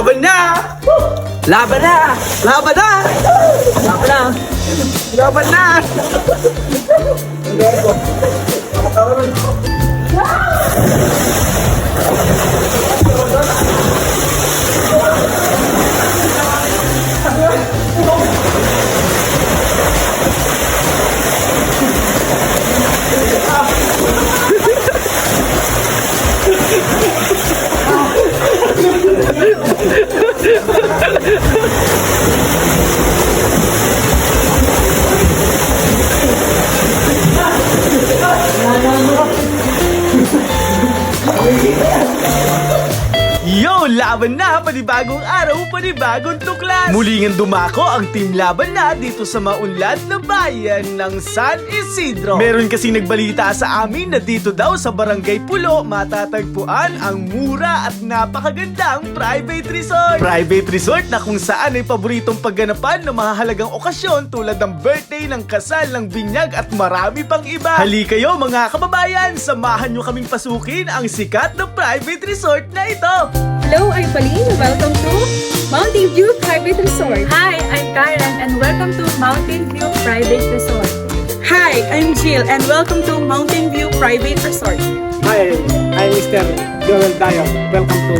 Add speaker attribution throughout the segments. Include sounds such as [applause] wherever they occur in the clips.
Speaker 1: Laban na! Laban na! Laban na! Laban na! Laban na!
Speaker 2: Laban na! Panibagong araw, panibagong tuklas! Muling dumako ang team laban na dito sa maunlad na bayan ng San Isidro. Meron kasi nagbalita sa amin na dito daw sa Barangay Pulo matatagpuan ang mura at napakagandang private resort. Private resort na kung saan ay paboritong pagganapan ng mahahalagang okasyon tulad ng birthday, ng kasal, ng binyag at marami pang iba. Hali kayo mga kababayan, samahan nyo kaming pasukin ang sikat na private resort na ito.
Speaker 3: Hello, I'm Pauline. Welcome to Mountain View Private Resort. Hi, I'm Karen and welcome to Mountain View Private Resort.
Speaker 4: Hi, I'm Jill and welcome to Mountain View Private Resort.
Speaker 5: Hi, I'm Mr. Joel Dayo. Welcome to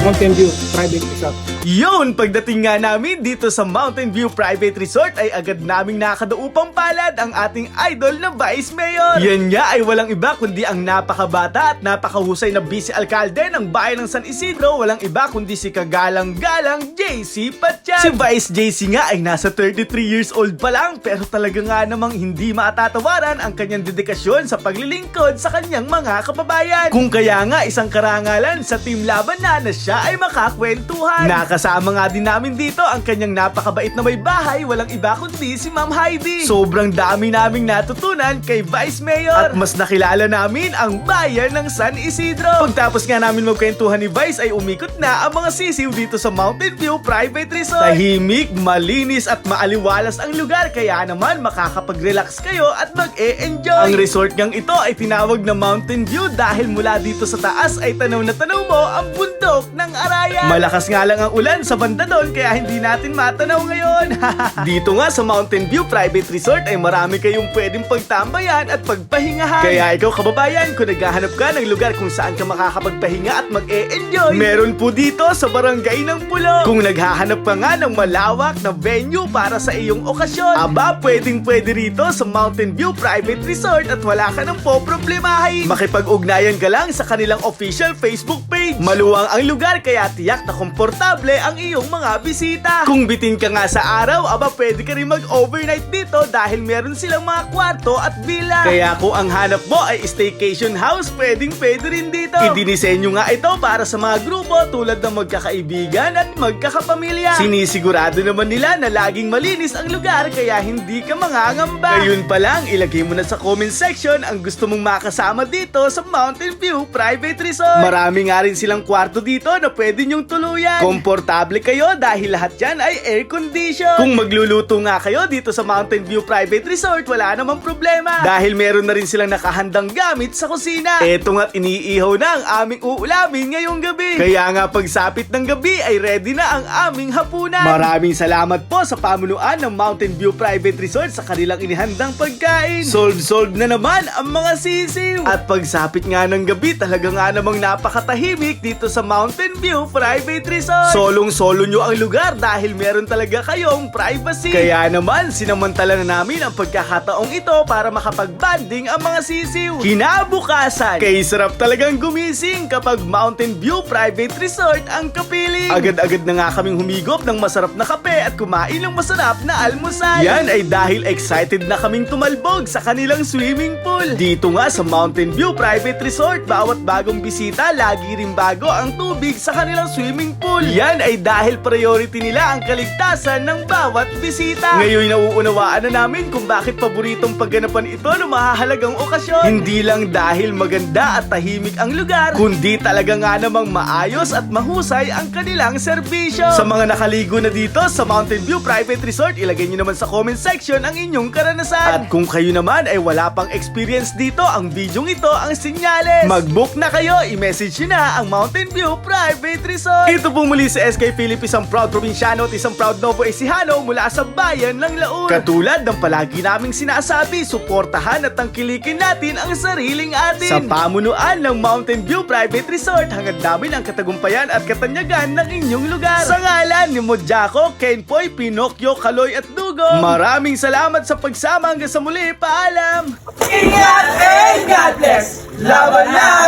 Speaker 5: Mountain View Private Resort.
Speaker 2: Yun, pagdating nga namin dito sa Mountain View Private Resort ay agad naming nakadaupang palad ang ating idol na Vice Mayor. Yan nga ay walang iba kundi ang napakabata at napakahusay na vice alkalde ng bayan ng San Isidro. Walang iba kundi si kagalang-galang JC Patyan. Si Vice JC nga ay nasa 33 years old pa lang pero talaga nga namang hindi matatawaran ang kanyang dedikasyon sa paglilingkod sa kanyang mga kababayan. Kung kaya nga isang karangalan sa team laban na na siya ay makakwentuhan. Nakasama nga din namin dito ang kanyang napakabait na may bahay, walang iba kundi si Ma'am Heidi. Sobrang dami naming natutunan kay Vice Mayor. At mas nakilala namin ang bayan ng San Isidro. Pagtapos nga namin magkwentuhan ni Vice ay umikot na ang mga sisiw dito sa Mountain View Private Resort. Tahimik, malinis at maaliwalas ang lugar kaya naman makakapag-relax kayo at mag-e-enjoy. Ang resort ngang ito ay tinawag na Mountain View dahil mula dito sa taas ay tanaw na tanaw mo ang bundok ng Araya. Malakas nga lang ang ulan sa banda doon kaya hindi natin matanaw ngayon. [laughs] dito nga sa Mountain View Private Resort ay marami kayong pwedeng pagtambayan at pagpahingahan. Kaya ikaw kababayan, kung naghahanap ka ng lugar kung saan ka makakapagpahinga at mag-e-enjoy, meron po dito sa Barangay ng Pulo. Kung naghahanap ka nga ng malawak na venue para sa iyong okasyon, aba pwedeng pwede rito sa Mountain View Private Resort at wala ka nang po problemahin. Makipag-ugnayan ka lang sa kanilang official Facebook page. Maluwang ang lugar kaya tiyak na komportable ang iyong mga bisita. Kung bitin ka nga sa araw, aba pwede ka rin mag-overnight dito dahil meron silang mga kwarto at villa. Kaya kung ang hanap mo ay staycation house, pwedeng pwede rin dito. Idinisenyo nga ito para sa mga grupo tulad ng magkakaibigan at magkakapamilya. Sinisigurado naman nila na laging malinis ang lugar kaya hindi ka mangangamba. Ngayon pa lang, ilagay mo na sa comment section ang gusto mong makasama dito sa Mountain View Private Resort. Marami nga rin silang kwarto dito na pwede nyong tuluyan. Komportable kayo dahil lahat yan ay air condition. Kung magluluto nga kayo dito sa Mountain View Private Resort, wala namang problema. Dahil meron na rin silang nakahandang gamit sa kusina. Eto nga't iniihaw na ang aming uulamin ngayong gabi. Kaya nga pagsapit ng gabi ay ready na ang aming hapunan. Maraming salamat po sa pamunuan ng Mountain View Private Resort sa kanilang inihandang pagkain. Solve-solve na naman ang mga sisiw. At pagsapit nga ng gabi, talaga nga namang napakatahimik dito sa Mountain View Private Resort. Solong-solo nyo ang lugar dahil meron talaga kayong privacy. Kaya naman, sinamantala na namin ang pagkakataong ito para makapag-banding ang mga sisiw. Kinabukasan, kay sarap talagang gumising kapag Mountain View Private Resort ang kapiling. Agad-agad na nga kaming humigop ng masarap na kape at kumain ng masarap na almusal. Yan ay dahil excited na kaming tumalbog sa kanilang swimming pool. Dito nga sa Mountain View Private Resort, bawat bagong bisita, lagi rin bago ang tubig sa kanilang swimming pool. Yan ay dahil priority nila ang kaligtasan ng bawat bisita. Ngayon nauunawaan na namin kung bakit paboritong pagganapan ito ng mahahalagang okasyon. Hindi lang dahil maganda at tahimik ang lugar, kundi talaga nga namang maayos at mahusay ang kanilang serbisyo. Sa mga nakaligo na dito sa Mountain View Private Resort, ilagay nyo naman sa comment section ang inyong karanasan. At kung kayo naman ay wala pang experience dito, ang video ito ang sinyales. Mag-book na kayo, i-message na ang Mountain View Private Resort. Ito po muli si SK Philip isang proud probinsyano at isang proud Novo Ecijano mula sa bayan ng Laon. Katulad ng palagi naming sinasabi, suportahan at tangkilikin natin ang sariling atin. Sa pamunuan ng Mountain View Private Resort, hangad namin ang katagumpayan at katanyagan ng inyong lugar. Sa ngalan ni Modjako, Kenpoy, Pinocchio, Kaloy at Dugo, maraming salamat sa pagsama hanggang sa muli. Paalam!
Speaker 1: Ingat and God bless! Laban na!